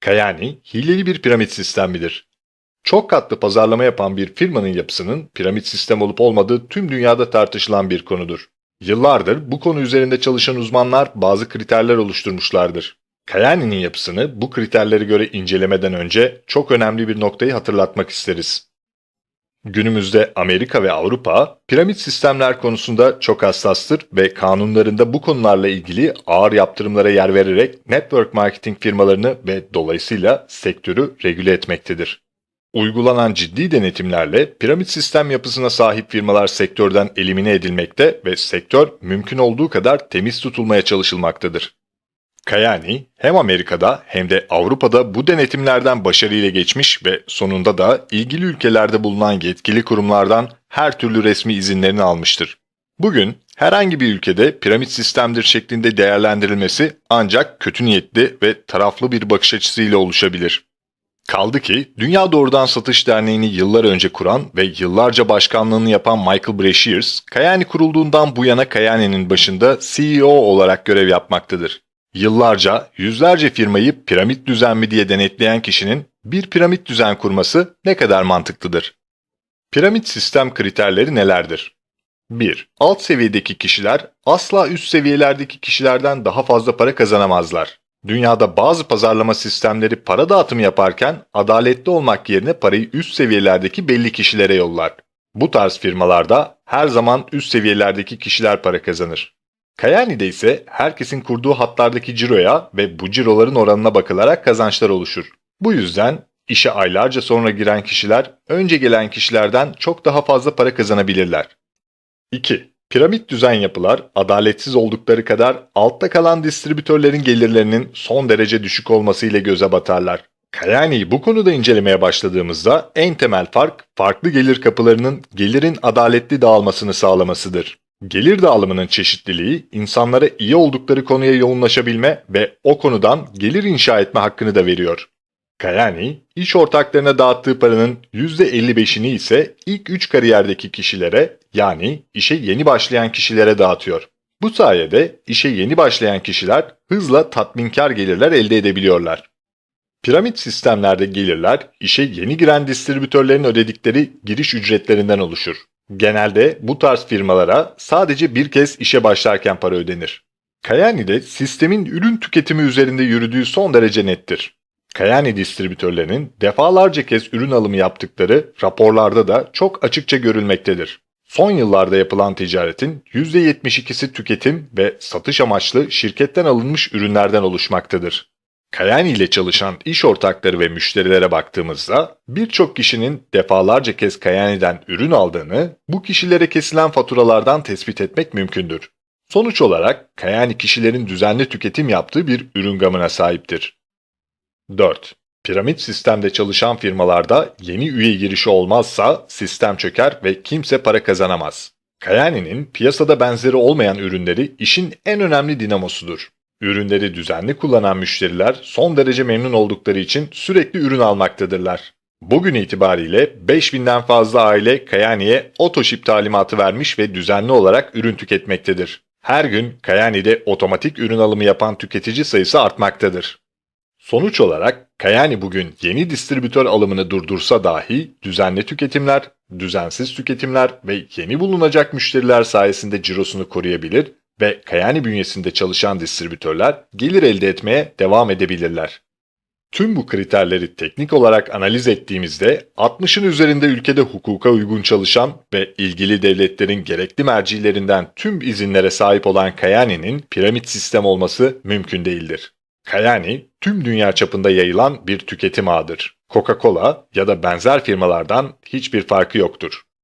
Kayani, hileli bir piramit sistemidir. Çok katlı pazarlama yapan bir firmanın yapısının piramit sistem olup olmadığı tüm dünyada tartışılan bir konudur. Yıllardır bu konu üzerinde çalışan uzmanlar bazı kriterler oluşturmuşlardır. Kayani'nin yapısını bu kriterlere göre incelemeden önce çok önemli bir noktayı hatırlatmak isteriz. Günümüzde Amerika ve Avrupa piramit sistemler konusunda çok hassastır ve kanunlarında bu konularla ilgili ağır yaptırımlara yer vererek network marketing firmalarını ve dolayısıyla sektörü regüle etmektedir. Uygulanan ciddi denetimlerle piramit sistem yapısına sahip firmalar sektörden elimine edilmekte ve sektör mümkün olduğu kadar temiz tutulmaya çalışılmaktadır. Kayani hem Amerika'da hem de Avrupa'da bu denetimlerden başarıyla geçmiş ve sonunda da ilgili ülkelerde bulunan yetkili kurumlardan her türlü resmi izinlerini almıştır. Bugün herhangi bir ülkede piramit sistemdir şeklinde değerlendirilmesi ancak kötü niyetli ve taraflı bir bakış açısıyla oluşabilir. Kaldı ki Dünya Doğrudan Satış Derneği'ni yıllar önce kuran ve yıllarca başkanlığını yapan Michael Brashears, Kayani kurulduğundan bu yana Kayani'nin başında CEO olarak görev yapmaktadır. Yıllarca yüzlerce firmayı piramit düzen mi diye denetleyen kişinin bir piramit düzen kurması ne kadar mantıklıdır? Piramit sistem kriterleri nelerdir? 1. Alt seviyedeki kişiler asla üst seviyelerdeki kişilerden daha fazla para kazanamazlar. Dünyada bazı pazarlama sistemleri para dağıtımı yaparken adaletli olmak yerine parayı üst seviyelerdeki belli kişilere yollar. Bu tarz firmalarda her zaman üst seviyelerdeki kişiler para kazanır. Kayani'de ise herkesin kurduğu hatlardaki ciroya ve bu ciroların oranına bakılarak kazançlar oluşur. Bu yüzden işe aylarca sonra giren kişiler önce gelen kişilerden çok daha fazla para kazanabilirler. 2. Piramit düzen yapılar adaletsiz oldukları kadar altta kalan distribütörlerin gelirlerinin son derece düşük olmasıyla göze batarlar. Kayani'yi bu konuda incelemeye başladığımızda en temel fark farklı gelir kapılarının gelirin adaletli dağılmasını sağlamasıdır. Gelir dağılımının çeşitliliği insanlara iyi oldukları konuya yoğunlaşabilme ve o konudan gelir inşa etme hakkını da veriyor. Kayani, iş ortaklarına dağıttığı paranın %55'ini ise ilk 3 kariyerdeki kişilere yani işe yeni başlayan kişilere dağıtıyor. Bu sayede işe yeni başlayan kişiler hızla tatminkar gelirler elde edebiliyorlar. Piramit sistemlerde gelirler işe yeni giren distribütörlerin ödedikleri giriş ücretlerinden oluşur. Genelde bu tarz firmalara sadece bir kez işe başlarken para ödenir. Kayani'de sistemin ürün tüketimi üzerinde yürüdüğü son derece nettir. Kayani distribütörlerinin defalarca kez ürün alımı yaptıkları raporlarda da çok açıkça görülmektedir. Son yıllarda yapılan ticaretin %72'si tüketim ve satış amaçlı şirketten alınmış ürünlerden oluşmaktadır. Kayani ile çalışan iş ortakları ve müşterilere baktığımızda birçok kişinin defalarca kez Kayani'den ürün aldığını bu kişilere kesilen faturalardan tespit etmek mümkündür. Sonuç olarak Kayani kişilerin düzenli tüketim yaptığı bir ürün gamına sahiptir. 4. Piramit sistemde çalışan firmalarda yeni üye girişi olmazsa sistem çöker ve kimse para kazanamaz. Kayani'nin piyasada benzeri olmayan ürünleri işin en önemli dinamosudur. Ürünleri düzenli kullanan müşteriler son derece memnun oldukları için sürekli ürün almaktadırlar. Bugün itibariyle 5000'den fazla aile Kayani'ye otoship talimatı vermiş ve düzenli olarak ürün tüketmektedir. Her gün Kayani'de otomatik ürün alımı yapan tüketici sayısı artmaktadır. Sonuç olarak Kayani bugün yeni distribütör alımını durdursa dahi düzenli tüketimler, düzensiz tüketimler ve yeni bulunacak müşteriler sayesinde cirosunu koruyabilir ve Kayani bünyesinde çalışan distribütörler gelir elde etmeye devam edebilirler. Tüm bu kriterleri teknik olarak analiz ettiğimizde 60'ın üzerinde ülkede hukuka uygun çalışan ve ilgili devletlerin gerekli mercilerinden tüm izinlere sahip olan Kayani'nin piramit sistem olması mümkün değildir. Kayani, tüm dünya çapında yayılan bir tüketim ağıdır. Coca-Cola ya da benzer firmalardan hiçbir farkı yoktur.